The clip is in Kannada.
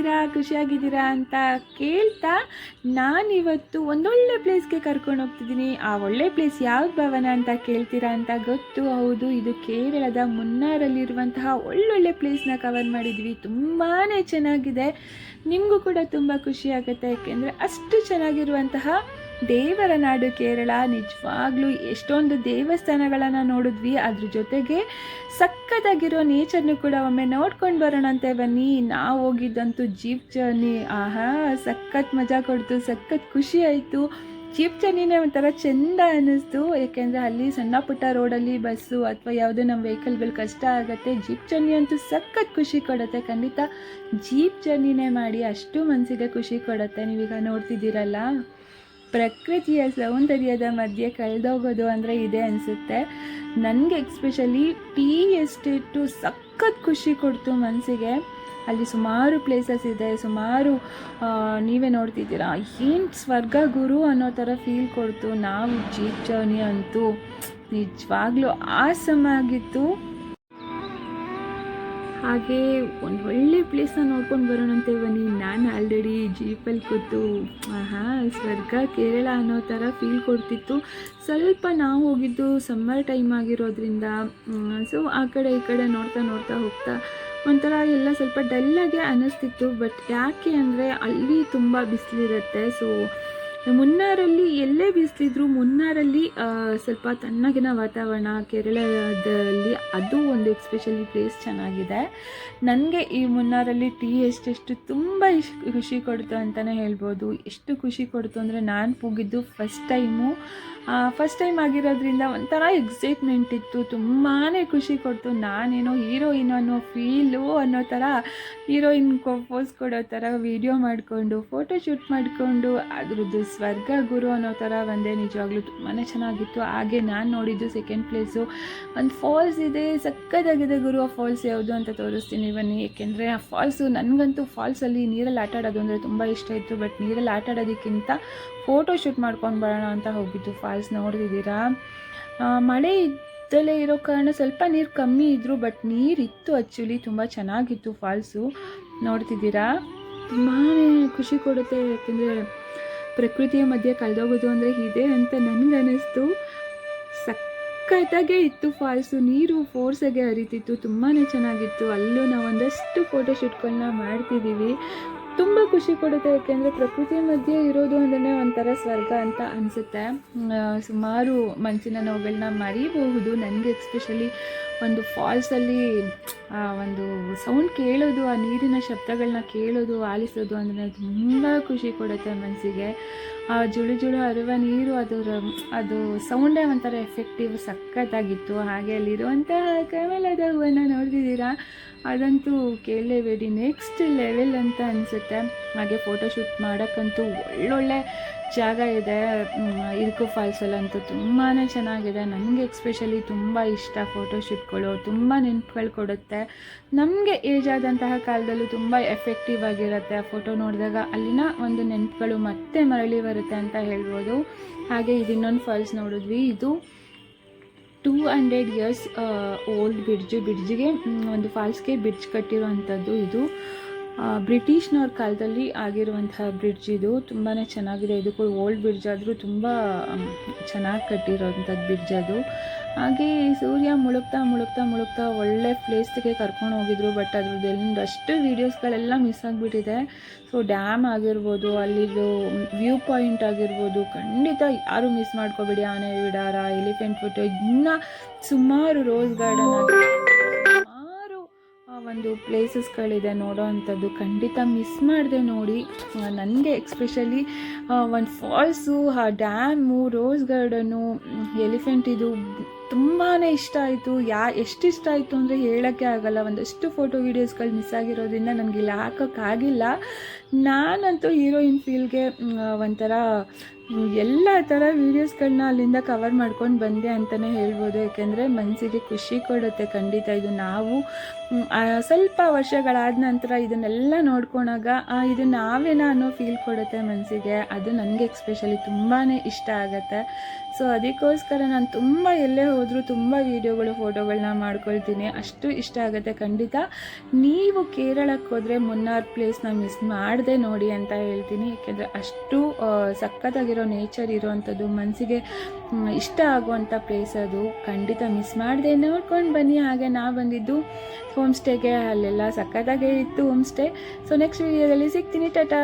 ಹೇಗಿದ್ದೀರಾ ಖುಷಿಯಾಗಿದ್ದೀರಾ ಅಂತ ಕೇಳ್ತಾ ನಾನಿವತ್ತು ಒಂದೊಳ್ಳೆ ಪ್ಲೇಸ್ಗೆ ಕರ್ಕೊಂಡು ಹೋಗ್ತಿದ್ದೀನಿ. ಆ ಒಳ್ಳೆ ಪ್ಲೇಸ್ ಯಾವ್ದು ಭವನ ಅಂತ ಕೇಳ್ತೀರಾ ಅಂತ ಗೊತ್ತು. ಹೌದು, ಇದು ಕೇರಳದ ಮುನ್ನಾರಲ್ಲಿರುವಂತಹ ಒಳ್ಳೊಳ್ಳೆ ಪ್ಲೇಸ್ನ ಕವರ್ ಮಾಡಿದ್ವಿ ತುಂಬಾ ಚೆನ್ನಾಗಿದೆ. ನಿಮಗೂ ಕೂಡ ತುಂಬ ಖುಷಿ ಆಗುತ್ತೆ. ಯಾಕೆಂದರೆ ಅಷ್ಟು ಚೆನ್ನಾಗಿರುವಂತಹ ದೇವರ ನಾಡು ಕೇರಳ, ನಿಜವಾಗ್ಲೂ ಎಷ್ಟೊಂದು ದೇವಸ್ಥಾನಗಳನ್ನು ನೋಡಿದ್ವಿ. ಅದ್ರ ಜೊತೆಗೆ ಸಖತ್ತಾಗಿರೋ ನೇಚರ್ನು ಕೂಡ ಒಮ್ಮೆ ನೋಡ್ಕೊಂಡು ಬರೋಣಂತೆ ಬನ್ನಿ. ನಾವು ಹೋಗಿದ್ದಂತೂ ಜೀಪ್ ಜರ್ನಿ ಆಹಾ, ಸಖತ್ ಮಜಾ ಕೊಡ್ತು, ಸಖತ್ ಖುಷಿ ಆಯಿತು. ಜೀಪ್ ಜರ್ನಿನೇ ಒಂಥರ ಚೆಂದ ಅನ್ನಿಸ್ತು. ಏಕೆಂದರೆ ಅಲ್ಲಿ ಸಣ್ಣ ಪುಟ್ಟ ರೋಡಲ್ಲಿ ಬಸ್ಸು ಅಥವಾ ಯಾವುದೇ ನಮ್ಮ ವೆಹಿಕಲ್ಗಳು ಕಷ್ಟ ಆಗುತ್ತೆ. ಜೀಪ್ ಜರ್ನಿ ಅಂತೂ ಸಖತ್ ಖುಷಿ ಕೊಡುತ್ತೆ. ಖಂಡಿತ ಜೀಪ್ ಜರ್ನಿನೇ ಮಾಡಿ ಅಷ್ಟು ಮನಸ್ಸಿಗೆ ಖುಷಿ ಕೊಡುತ್ತೆ. ನೀವೀಗ ನೋಡ್ತಿದ್ದೀರಲ್ಲ? ಪ್ರಕೃತಿಯ ಸೌಂದರ್ಯದ ಮಧ್ಯೆ ಕಳೆದೋಗೋದು ಅಂದರೆ ಇದೆ ಅನಿಸುತ್ತೆ. ನನಗೆ ಎಕ್ಸ್ಪೆಷಲಿ ಟೀ ಎಸ್ಟೇಟು ಸಖತ್ ಖುಷಿ ಕೊಡ್ತು ಮನಸ್ಸಿಗೆ ಅಲ್ಲಿ ಸುಮಾರು ಪ್ಲೇಸಸ್ ಇದೆ, ಸುಮಾರು ನೀವೇ ನೋಡ್ತಿದ್ದೀರಾ? ಏನು ಸ್ವರ್ಗ ಗುರು ಅನ್ನೋ ಥರ ಫೀಲ್ ಕೊಡ್ತು. ನಾವು ಜೀಪ್ ಜರ್ನಿ ಅಂತೂ ನಿಜವಾಗ್ಲೂ ಆಸಮ್ ಆಗಿತ್ತು ಹಾಗೆ ಒಂದು ಒಳ್ಳೆ ಪ್ಲೇಸ್ನ ನೋಡ್ಕೊಂಡು ಬರೋಣಂತೆ ಬನ್ನಿ ನಾನು ಆಲ್ರೆಡಿ ಜೀಪಲ್ಲಿ ಕೂತು ಹಾಂ ಸ್ವರ್ಗ, ಕೇರಳ ಅನ್ನೋ ಥರ ಫೀಲ್ ಕೊಡ್ತಿತ್ತು. ಸ್ವಲ್ಪ ನಾವು ಹೋಗಿದ್ದು ಸಮ್ಮರ್ ಟೈಮ್ ಆಗಿರೋದ್ರಿಂದ ಸೊ ಆ ಕಡೆ ಈ ಕಡೆ ನೋಡ್ತಾ ನೋಡ್ತಾ ಹೋಗ್ತಾ ಒಂಥರ ಎಲ್ಲ ಸ್ವಲ್ಪ ಡಲ್ಲಾಗೆ ಅನ್ನಿಸ್ತಿತ್ತು ಬಟ್ ಯಾಕೆ ಅಂದರೆ ಅಲ್ಲಿ ತುಂಬ ಬಿಸಿಲಿರುತ್ತೆ ಸೊ ಮುನ್ನಾರಲ್ಲಿ ಎಲ್ಲೇ ಬೀಸ್ತಿದ್ರು, ಮುನ್ನಾರಲ್ಲಿ ಸ್ವಲ್ಪ ತಣ್ಣಗಿನ ವಾತಾವರಣ ಕೇರಳದಲ್ಲಿ ಅದು ಒಂದು ಎಕ್ಸ್ಪೆಷಲಿ ಪ್ಲೇಸ್ ಚೆನ್ನಾಗಿದೆ. ನನಗೆ ಈ ಮುನ್ನಾರಲ್ಲಿ ಟೀ ಎಷ್ಟೆಷ್ಟು ತುಂಬ ಖುಷಿ ಕೊಡ್ತು ಅಂತಲೇ ಹೇಳ್ಬೋದು. ಎಷ್ಟು ಖುಷಿ ಕೊಡ್ತು ಅಂದರೆ ನಾನು ಹೋಗಿದ್ದು ಫಸ್ಟ್ ಟೈಮು ಫಸ್ಟ್ ಟೈಮ್ ಆಗಿರೋದ್ರಿಂದ ಒಂಥರ ಎಕ್ಸೈಟ್ಮೆಂಟ್ ಇತ್ತು ತುಂಬಾ ಖುಷಿ ಕೊಡ್ತು. ನಾನೇನೋ ಹೀರೋಯಿನ್ ಅನ್ನೋ ಫೀಲು ಅನ್ನೋ ಥರ ಹೀರೋಯಿನ್ ಪೋಸ್ ಕೊಡೋ ಥರ ವೀಡಿಯೋ ಮಾಡಿಕೊಂಡು ಫೋಟೋ ಶೂಟ್ ಮಾಡಿಕೊಂಡು, ಅದ್ರದ್ದು ಸ್ವರ್ಗ ಗುರು ಅನ್ನೋ ಥರ ಒಂದೇ ನಿಜವಾಗ್ಲೂ ತುಂಬಾ ಚೆನ್ನಾಗಿತ್ತು. ಹಾಗೆ ನಾನು ನೋಡಿದ್ದು ಸೆಕೆಂಡ್ ಪ್ಲೇಸು ಒಂದು ಫಾಲ್ಸ್ ಇದೆ ಸಕ್ಕತ್ತಾಗಿದೆ ಗುರು ಆ ಫಾಲ್ಸ್ ಯಾವುದು ಅಂತ ತೋರಿಸ್ತೀನಿ ಬನ್ನಿ. ಏಕೆಂದರೆ ಆ ಫಾಲ್ಸು ನನಗಂತೂ ಫಾಲ್ಸಲ್ಲಿ ನೀರಲ್ಲಿ ಆಟ ಆಡೋದು ಅಂದರೆ ತುಂಬ ಇಷ್ಟ ಇತ್ತು. ಬಟ್ ನೀರಲ್ಲಿ ಆಟ ಆಡೋದಕ್ಕಿಂತ ಫೋಟೋ ಶೂಟ್ ಮಾಡ್ಕೊಂಡು ಬರೋಣ ಅಂತ ಹೋಗಿದ್ದು ಫಾಲ್ಸ್ ನೋಡಿದ್ದೀರಾ ಮಳೆ ಇದ್ದಲೇ ಇರೋ ಕಾರಣ ಸ್ವಲ್ಪ ನೀರು ಕಮ್ಮಿ ಇದ್ದರು ಬಟ್ ನೀರಿತ್ತು ಆ್ಯಕ್ಚುಲಿ ತುಂಬ ಚೆನ್ನಾಗಿತ್ತು ಫಾಲ್ಸು ನೋಡ್ತಿದ್ದೀರಾ? ತುಂಬಾ ಖುಷಿ ಕೊಡುತ್ತೆ ಯಾಕೆಂದರೆ ಪ್ರಕೃತಿಯ ಮಧ್ಯೆ ಕಳೆದೋಗೋದು ಅಂದರೆ ಇದೆ ಅಂತ ನನಗನ್ನಿಸ್ತು. ಸಖತ್ತಾಗೆ ಇತ್ತು ಫಾಲ್ಸು ನೀರು ಫೋರ್ಸಾಗೆ ಹರಿತಿತ್ತು ತುಂಬಾ ಚೆನ್ನಾಗಿತ್ತು. ಅಲ್ಲೂ ನಾವು ಒಂದಷ್ಟು ಫೋಟೋಶೂಟ್ಗಳನ್ನ ಮಾಡ್ತಿದ್ದೀವಿ ತುಂಬ ಖುಷಿ ಕೊಡುತ್ತೆ, ಯಾಕೆಂದರೆ ಪ್ರಕೃತಿಯ ಮಧ್ಯೆ ಇರೋದು ಅಂದ್ರೆ ಒಂಥರ ಸ್ವರ್ಗ ಅಂತ ಅನಿಸುತ್ತೆ. ಸುಮಾರು ಮನಸ್ಸಿನ ನೋವುಗಳನ್ನ ಮರಿಬಹುದು. ನನಗೆ ಎಕ್ಸ್ಪೆಷಲಿ ಒಂದು ಫಾಲ್ಸಲ್ಲಿ ಆ, ಒಂದು ಸೌಂಡ್ ಕೇಳೋದು, ಆ ನೀರಿನ ಶಬ್ದಗಳನ್ನ ಕೇಳೋದು, ಆಲಿಸೋದು ಅಂದರೆ ತುಂಬ ಖುಷಿ ಕೊಡುತ್ತೆ ಮನಸ್ಸಿಗೆ ಆ ಜುಳು ಜುಳು ಹರಿವ ನೀರು ಅದರ ಅದು ಸೌಂಡೇ ಒಂಥರ ಎಫೆಕ್ಟಿವ್ ಸಖತ್ತಾಗಿತ್ತು. ಹಾಗೆ ಅಲ್ಲಿರುವಂತಹ ಕಮಲದ ಹೂವನ್ನು ನೋಡ್ತಿದ್ದೀರಾ? ಅದಂತೂ ಕೇಳಲೇಬೇಡಿ. ನೆಕ್ಸ್ಟ್ ಲೆವೆಲ್ ಅಂತ ಅನಿಸುತ್ತೆ. ಹಾಗೆ ಫೋಟೋಶೂಟ್ ಮಾಡೋಕ್ಕಂತೂ ಒಳ್ಳೊಳ್ಳೆ ಜಾಗ ಇದೆ. ಇರ್ಕು ಫಾಲ್ಸಲ್ಲಂತೂ ತುಂಬಾ ಚೆನ್ನಾಗಿದೆ. ನನಗೆ ಎಕ್ಸ್ಪೆಷಲಿ ತುಂಬ ಇಷ್ಟ ಫೋಟೋಶೂಟ್ಗಳು ತುಂಬ ನೆನಪುಗಳು ಕೊಡುತ್ತೆ. ನಮಗೆ ಏಜ್ ಆದಂತಹ ಕಾಲದಲ್ಲೂ ತುಂಬ ಎಫೆಕ್ಟಿವ್ ಆಗಿರುತ್ತೆ ಆ ಫೋಟೋ ನೋಡಿದಾಗ. ಅಲ್ಲಿನ ಒಂದು ನೆನಪುಗಳು ಮತ್ತೆ ಮರಳಿ ಬರುತ್ತೆ ಅಂತ ಹೇಳ್ಬೋದು. ಹಾಗೆ ಇದು ಇನ್ನೊಂದು ಫಾಲ್ಸ್ ನೋಡಿದ್ವಿ. ಇದು two hundred years old bridge ಬ್ರಿಡ್ಜಿಗೆ ಒಂದು ಫಾಲ್ಸ್ಗೆ ಬ್ರಿಡ್ಜ್ ಕಟ್ಟಿರುವಂಥದ್ದು ಇದು. ಬ್ರಿಟಿಷ್ನವ್ರ ಕಾಲದಲ್ಲಿ ಆಗಿರುವಂತಹ ಬ್ರಿಡ್ಜ್ ಇದು. ತುಂಬಾ ಚೆನ್ನಾಗಿದೆ. ಇದು ಕೂಡ ಓಲ್ಡ್ ಬ್ರಿಡ್ಜ್ ಆದರೂ ತುಂಬ ಚೆನ್ನಾಗಿ ಕಟ್ಟಿರೋವಂಥದ್ದು ಬ್ರಿಡ್ಜ್ ಅದು. ಹಾಗೆ ಸೂರ್ಯ ಮುಳುಗ್ತಾ ಮುಳುಗ್ತಾ ಮುಳುಗ್ತಾ ಒಳ್ಳೆ ಪ್ಲೇಸ್ಗೆ ಕರ್ಕೊಂಡು ಹೋಗಿದ್ರು. ಬಟ್ ಅದ್ರದ್ದು ಎಲ್ಲಿಂದಷ್ಟು ವೀಡಿಯೋಸ್ಗಳೆಲ್ಲ ಮಿಸ್ ಆಗಿಬಿಟ್ಟಿದೆ. ಸೊ ಡ್ಯಾಮ್ ಆಗಿರ್ಬೋದು ಅಲ್ಲಿದು ವ್ಯೂ ಪಾಯಿಂಟ್ ಆಗಿರ್ಬೋದು ಖಂಡಿತ ಯಾರು ಮಿಸ್ ಮಾಡ್ಕೋಬೇಡಿ. ಆನೆ ವಿಡಾರ ಎಲಿಫೆಂಟ್ ಫುಟ್ ಇನ್ನೂ ಸುಮಾರು ರೋಸ್ ಗಾರ್ಡನ್ ಸುಮಾರು ಆ, ಒಂದು ಪ್ಲೇಸಸ್ಗಳಿದೆ ನೋಡೋ ಅಂಥದ್ದು ಖಂಡಿತ ಮಿಸ್ ಮಾಡಿದೆ ನೋಡಿ. ನನಗೆ ಎಕ್ಸ್ಪೆಷಲಿ ಒಂದು ಫಾಲ್ಸು ಆ ಡ್ಯಾಮು ರೋಸ್ ಗಾರ್ಡನು ಎಲಿಫೆಂಟ್ ಇದು ತುಂಬಾ ಇಷ್ಟ ಆಯಿತು. ಯಾ ಎಷ್ಟು ಇಷ್ಟ ಆಯಿತು ಅಂದರೆ ಹೇಳೋಕ್ಕೆ ಆಗಲ್ಲ. ಒಂದಷ್ಟು ಫೋಟೋ ವೀಡಿಯೋಸ್ಗಳು ಮಿಸ್ ಆಗಿರೋದ್ರಿಂದ ನನಗೆ ಇಲ್ಲಿ ಹಾಕೋಕ್ಕಾಗಿಲ್ಲ ನಾನಂತೂ ಹೀರೋಯಿನ್ ಫೀಲ್ಗೆ ಒಂಥರ ಎಲ್ಲ ಥರ ವೀಡಿಯೋಸ್ಗಳನ್ನ ಅಲ್ಲಿಂದ ಕವರ್ ಮಾಡ್ಕೊಂಡು ಬಂದೆ ಅಂತಲೇ ಹೇಳ್ಬೋದು. ಯಾಕೆಂದರೆ ಮನಸ್ಸಿಗೆ ಖುಷಿ ಕೊಡುತ್ತೆ ಖಂಡಿತ ಇದು ನಾವು. ಸ್ವಲ್ಪ ವರ್ಷಗಳಾದ ನಂತರ ಇದನ್ನೆಲ್ಲ ನೋಡ್ಕೊಂಡಾಗ ಇದು ನಾವೇನ ಅನ್ನೋ ಫೀಲ್ ಕೊಡುತ್ತೆ ಮನಸ್ಸಿಗೆ ಅದು ನನಗೆ ಎಕ್ಸ್ಪೆಷಲಿ ತುಂಬಾ ಇಷ್ಟ ಆಗುತ್ತೆ. ಸೊ ಅದಕ್ಕೋಸ್ಕರ ನಾನು ತುಂಬ ಎಲ್ಲೇ ಹೋದರೂ ತುಂಬ ವೀಡಿಯೋಗಳು ಫೋಟೋಗಳನ್ನ ಮಾಡ್ಕೊಳ್ತೀನಿ. ಅಷ್ಟು ಇಷ್ಟ ಆಗುತ್ತೆ ಖಂಡಿತ. ನೀವು ಕೇರಳಕ್ಕೆ ಹೋದರೆ ಮುನ್ನಾರ್ ಪ್ಲೇಸ್ನ ಮಿಸ್ ಮಾಡದೆ ನೋಡಿ ಅಂತ ಹೇಳ್ತೀನಿ. ಯಾಕೆಂದರೆ ಅಷ್ಟು ಸಕ್ಕತ್ತಾಗಿರೋ ನೇಚರ್ ಇರೋವಂಥದ್ದು ಮನಸ್ಸಿಗೆ ಇಷ್ಟ ಆಗುವಂಥ ಪ್ಲೇಸ್ ಅದು. ಖಂಡಿತ ಮಿಸ್ ಮಾಡಿದೆ. ನೋಡ್ಕೊಂಡು ಬನ್ನಿ. ಹಾಗೆ ನಾ ಬಂದಿದ್ದು ಹೋಮ್ ಸ್ಟೇಗೆ ಅಲ್ಲೆಲ್ಲ ಸಖತ್ತಾಗೇ ಇತ್ತು ಹೋಮ್ ಸ್ಟೇ ಸೊ ನೆಕ್ಸ್ಟ್ ವೀಡಿಯೋದಲ್ಲಿ ಸಿಗ್ತೀನಿ. ಟಾಟಾ!